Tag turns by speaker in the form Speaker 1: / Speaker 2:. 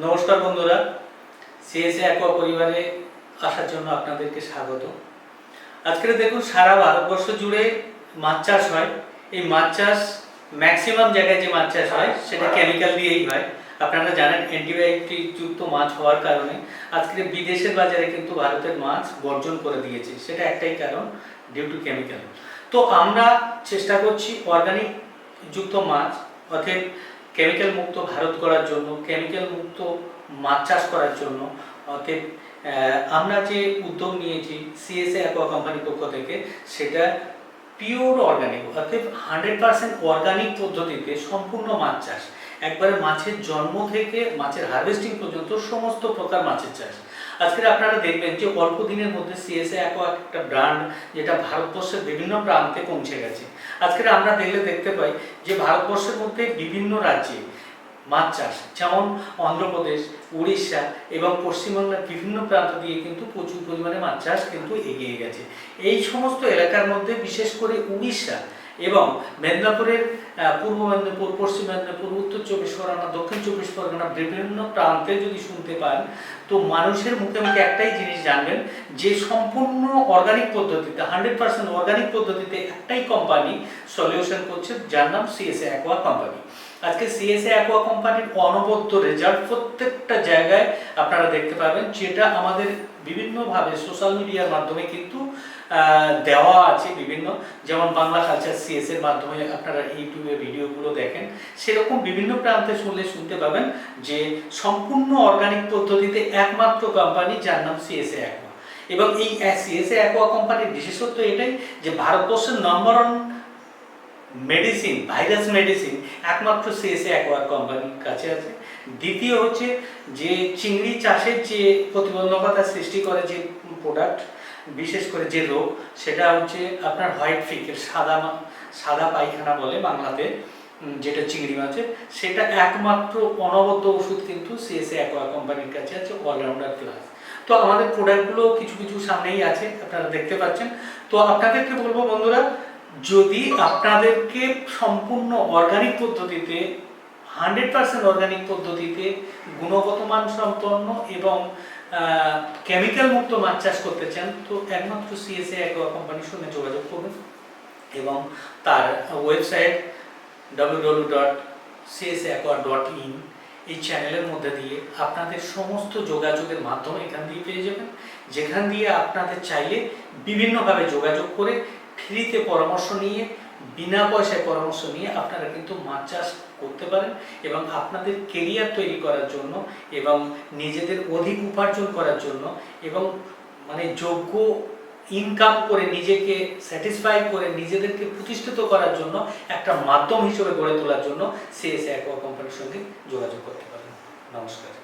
Speaker 1: নমস্কার বন্ধুরা CSA aqua পরিবারে আসার জন্য আপনাদেরকে স্বাগত। আজকে দেখুন সারা ভারতবর্ষ জুড়ে মাছ চাষ হয়। এই মাছ চাষ ম্যাক্সিমাম জায়গায় যে মাছ চাষ হয় সেটা কেমিক্যাল দিয়েই হয়। আপনারা জানেন অ্যান্টিবায়োটিক যুক্ত মাছ হওয়ার কারণে আজকে বিদেশের বাজারে কিন্তু ভারতের মাছ বর্জন করে দিয়েছে। সেটা একটাই কারণ ডিউ টু কেমিক্যাল তো আমরা চেষ্টা করছি অর্গানিক যুক্ত মাছ অর্থাৎ কেমিক্যাল মুক্ত ভারত করার জন্য কেমিক্যাল মুক্ত মাছ চাষ করার জন্য, অর্থাৎ আমরা যে উদ্যোগ নিয়েছি সিএসএ অ্যাকোয়া কোম্পানির পক্ষ থেকে, সেটা পিওর অর্গানিক অর্থাৎ হান্ড্রেড পার্সেন্ট অর্গানিক পদ্ধতিতে সম্পূর্ণ মাছ চাষ। একবারে মাছের জন্ম থেকে মাছের হারভেস্টিং পর্যন্ত সমস্ত প্রকার মাছের চাষ। আজকে আপনারা দেখবেন যে অল্প দিনের মধ্যে সিএসএ এক একটা ব্র্যান্ড যেটা ভারতবর্ষের বিভিন্ন প্রান্তে পৌঁছে গেছে। আজকে আমরা দেখলে দেখতে পাই যে ভারতবর্ষের মধ্যে বিভিন্ন রাজ্যে মাছ চাষ, যেমন অন্ধ্রপ্রদেশ, উড়িষ্যা এবং পশ্চিমবাংলার বিভিন্ন প্রান্ত দিয়ে কিন্তু প্রচুর পরিমাণে মাছ চাষ কিন্তু এগিয়ে গেছে। এই সমস্ত এলাকার মধ্যে বিশেষ করে উড়িষ্যা এবং মেদিনীপুরের পূর্ব মেদিনীপুর, পশ্চিম মেদিনীপুর, উত্তর চব্বিশ পরগনা, দক্ষিণ চব্বিশ পরগনা বিভিন্ন প্রান্তে যদি শুনতে পান, তো মানুষের মুখে মুখে একটাই জিনিস জানবেন, যে সম্পূর্ণ অর্গানিক পদ্ধতিতে হান্ড্রেড পার্সেন্ট অর্গানিক পদ্ধতিতে একটাই কোম্পানি সলিউশন করছে, যার নাম সিএসএ অ্যাকোয়া কোম্পানি আজকে সিএসএ অ্যাকোয়া কোম্পানির অনবদ্য রেজাল্ট প্রত্যেকটা জায়গায় আপনারা দেখতে পাবেন, যেটা আমাদের বিভিন্নভাবে সোশ্যাল মিডিয়ার মাধ্যমে কিন্তু দেওয়া আছে বিভিন্ন। যেমন বাংলা কালচার সিএস এর মাধ্যমে আপনারা ইউটিউবে ভিডিওগুলো দেখেন। সেরকম বিভিন্ন প্রান্তে শুনলে শুনতে পাবেন যে সম্পূর্ণ অর্গানিক পদ্ধতিতে একমাত্র কোম্পানি যার নাম সিএসএ অ্যাকোয়া এবং এই সিএসএ অ্যাকোয়া কোম্পানির বিশেষত্ব এটাই যে ভারতবর্ষের নম্বর মেডিসিন ভাইরাস মেডিসিন একমাত্র সিএসএ অ্যাকোয়ার কোম্পানির কাছে আছে। দ্বিতীয় হচ্ছে যে চিংড়ি চাষের যে প্রতিবন্ধকতা সৃষ্টি করে যে প্রোডাক্ট বিশেষ করে যে রোগ, সেটা হচ্ছে আপনার হোয়াইট ফিকের সাদা সাদা পায়খানা বলে বাংলাতে যেটা চিংড়ি মাছের, সেটা একমাত্র অনবদ্য ওষুধ কিন্তু সিএসএ অ্যাকোয়া কোম্পানির কাছে আছে অলরাউন্ডার প্লাস তো আমাদের প্রোডাক্টগুলো কিছু কিছু সামনেই আছে, আপনারা দেখতে পাচ্ছেন। তো আপনাদেরকে বলব বন্ধুরা যদি আপনাদেরকে সম্পূর্ণ অর্গানিক পদ্ধতিতে হান্ড্রেড পার্সেন্ট অর্গানিক পদ্ধতিতে গুণগত মান সম্পন্ন এবং কেমিক্যাল মুক্ত মাছ চাষ করতে চান, তো একমাত্র সিএসএ অ্যাকোয়া কোম্পানির সঙ্গে যোগাযোগ করবেন এবং তার website W dot CSA aqua dot in এই চ্যানেলের মধ্যে দিয়ে আপনাদের সমস্ত যোগাযোগের মাধ্যম এখান দিয়ে পেয়ে যাবেন। যেখান দিয়ে আপনাদের চাইলে বিভিন্নভাবে যোগাযোগ করে ফ্রিতে পরামর্শ নিয়ে, বিনা পয়সায় পরামর্শ নিয়ে আপনারা কিন্তু মাছ চাষ করতে পারেন এবং আপনাদের কেরিয়ার তৈরি করার জন্য এবং নিজেদের অধিক উপার্জন করার জন্য এবং মানে যোগ্য ইনকাম করে নিজেকে স্যাটিসফাই করে নিজেদেরকে প্রতিষ্ঠিত করার জন্য একটা মাধ্যম হিসেবে গড়ে তোলার জন্য সিএসএ অ্যাকোয়া কোম্পানির সঙ্গে যোগাযোগ করতে পারেন। নমস্কার।